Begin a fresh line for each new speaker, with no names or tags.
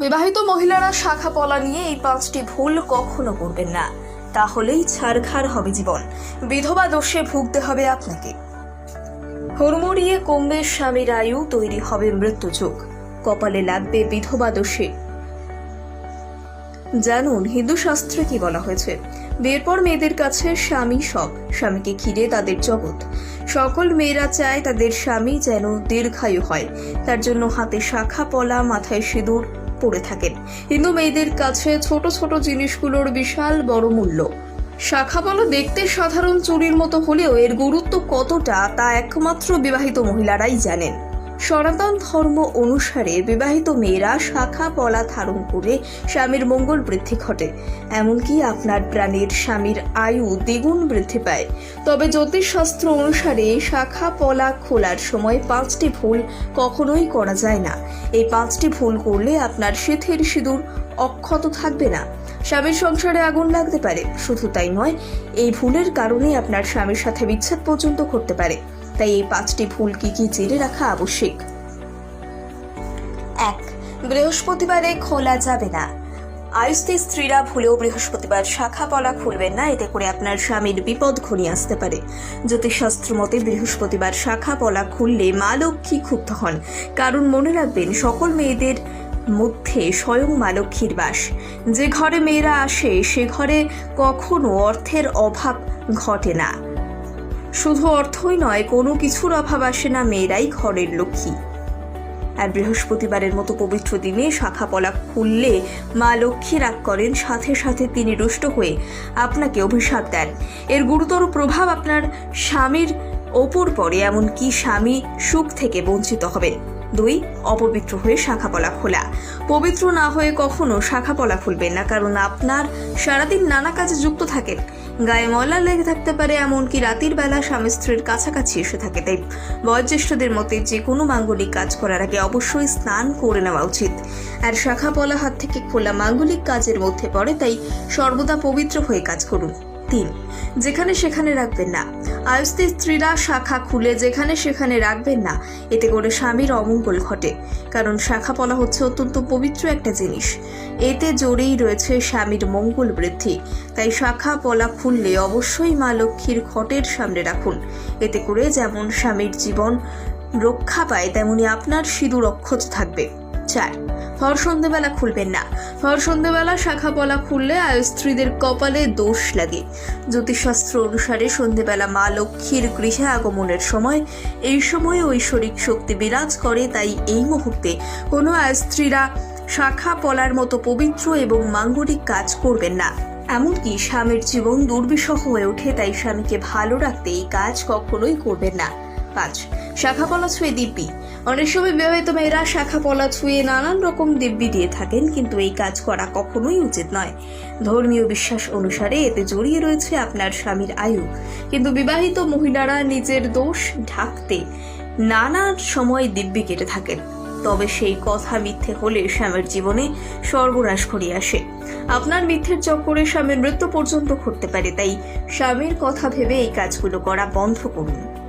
বিবাহিত মহিলারা শাখা পলা নিয়ে এই পাঁচটি ভুল কখনো করবেন না। তাহলেই ছাড়খাড় হবে জীবন। বিধবা দোষে ভুগতে হবে আপনাকে। হুড়মুড়িয়ে কমবে স্বামীর আয়ু, তৈরি হবে মৃত্যুযোগ কপালে লাগবে বিধবা দোষে। জানুন, হিন্দু শাস্ত্রে কি বলা হয়েছে? বিয়ের পর মেয়েদের কাছে স্বামী সব। স্বামীকে ঘিরে তাদের জগৎ। সকল মেয়েরা চায় তাদের স্বামী যেন দীর্ঘায়ু হয়। তার জন্য হাতে শাখা পলা, মাথায় সিঁদুর পড়ে থাকেন। হিন্দু মেয়েদের কাছে ছোট ছোট জিনিসগুলোর বিশাল বড় মূল্য। শাখা পলা দেখতে সাধারণ চুরির মতো হলেও এর গুরুত্ব কতটা তা একমাত্র বিবাহিত মহিলারাই জানেন। সনাতন ধর্ম অনুসারে বিবাহিত মেয়েরা শাখা পলা ধারণ করে স্বামীর মঙ্গল বৃদ্ধি ঘটে। এমনকি আপনার প্রাণের স্বামীর আয়ু দ্বিগুণ বৃদ্ধি পায়। তবে জ্যোতিষশাস্ত্র অনুসারে শাখা পলা খোলার সময় পাঁচটি ভুল কখনোই করা যায় না। এই পাঁচটি ভুল করলে আপনার সিথের সিঁদুর অক্ষত থাকবে না। স্বামীর সংসারে আগুন লাগতে পারে। শুধু তাই নয়, এই ভুলের কারণে আপনার স্বামীর সাথে বিচ্ছেদ পর্যন্ত করতে পারে। তাই এই পাঁচটি ভুল কি কি জেনে রাখা আবশ্যিক? এক, বৃহস্পতিবারে খোলা যাবে না। আয়ুস্তে স্ত্রীরা ভুলেও বৃহস্পতিবার শাখা পলা খুলবেন না, এতে করে আপনার স্বামীর বিপদ ঘনিয়ে আসতে পারে। জ্যোতিষশাস্ত্র মতে বৃহস্পতিবার শাখা পলা খুললে মা লক্ষ্মী ক্ষুব্ধ হন। কারণ মনে রাখবেন, সকল মেয়েদের মধ্যে স্বয়ং মা লক্ষ্মীর বাস। যে ঘরে মেয়েরা আসে, সে ঘরে কখনো অর্থের অভাব ঘটে না। শুধু অর্থই নয়, কোনো কিছুর অভাব আসে না মেয়েরাই ঘরের লক্ষ্মী। আর বৃহস্পতিবারের মতো পবিত্র দিনে শাখা পলা খুললে মা লক্ষ্মী রাগ করেন, সাথে সাথে তিনি রুষ্ট হয়ে আপনাকে অভিশাপ দেন। এর গুরুতর প্রভাব আপনার স্বামীর ওপর পড়ে এমনকি স্বামী সুখ থেকে বঞ্চিত হবেন? দুই, অপবিত্র হয়ে শাখা পলা খোলা। পবিত্র না হয়ে কখনো শাখা পলা খুলবেন না, কারণ আপনার সারাদিন নানা কাজে যুক্ত থাকেন। গায়ে ময়লা লেগে থাকতে পারে এমনকি রাতের বেলা স্বামী স্ত্রীর কাছাকাছি এসে থাকে। তাই বয়োজ্যেষ্ঠদের মতে যে কোনো মাঙ্গলিক কাজ করার আগে অবশ্যই স্নান করে নেওয়া উচিত। আর শাখা পলা হাত থেকে খোলা মাঙ্গলিক কাজের মধ্যে পড়ে, তাই সর্বদা পবিত্র হয়ে কাজ করুন। তিন, যেখানে সেখানে রাখবেন না। আয়স্তে স্ত্রীরা শাখা খুলে যেখানে সেখানে রাখবেন না। এতে করে স্বামীর অমঙ্গল ঘটে। কারণ শাখা পলা হচ্ছে অত্যন্ত পবিত্র একটা জিনিস। এতে জোরেই রয়েছে স্বামীর মঙ্গল বৃদ্ধি। তাই শাখা পলা খুললে অবশ্যই মা লক্ষ্মীর ঘটের সামনে রাখুন। এতে করে যেমন স্বামীর জীবন রক্ষা পায়, তেমনি আপনার সিঁদুর অক্ষত থাকবে। চার, ভর সন্ধেবেলা খুলবেন না। ভর সন্ধেবেলা শাখা পলা খুললে আয়ু স্ত্রীদের কপালে দোষ লাগে। জ্যোতিষশাস্ত্র অনুসারে সন্ধেবেলা মা লক্ষ্মীর গৃহে আগমনের সময় এই সময় ঐশ্বরিক শক্তি বিরাজ করে, তাই এই মুহূর্তে কোনো আয়ু স্ত্রীরা শাখা পলার মতো পবিত্র এবং মাঙ্গলিক কাজ করবেন না। এমনকি স্বামীর জীবন দুর্বিষহ হয়ে ওঠে, তাই স্বামীকে ভালো রাখতে এই কাজ কখনোই করবেন না। পাঁচ, শাখা পলা ছুঁয়ে দিব্যি। অনেক সময় বিবাহিত মেয়েরা শাখা পলা ছুঁয়ে নানান রকম দিব্যি দিয়ে থাকেন, কিন্তু এই কাজ করা কখনোই উচিত নয়। ধর্মীয় বিশ্বাস অনুসারে এতে জড়িয়ে রয়েছে আপনার স্বামীর আয়ু। কিন্তু বিবাহিত মহিলারা নিজের দোষ ঢাকতে নানা সময় দিব্যি কেটে থাকেন। তবে সেই কথা মিথ্যে হলে স্বামীর জীবনে সর্বনাশ ঘনিয়ে আসে। আপনার মিথ্যের চক্করে স্বামীর মৃত্যু পর্যন্ত ঘটতে পারে, তাই স্বামীর কথা ভেবে এই কাজগুলো করা বন্ধ করুন।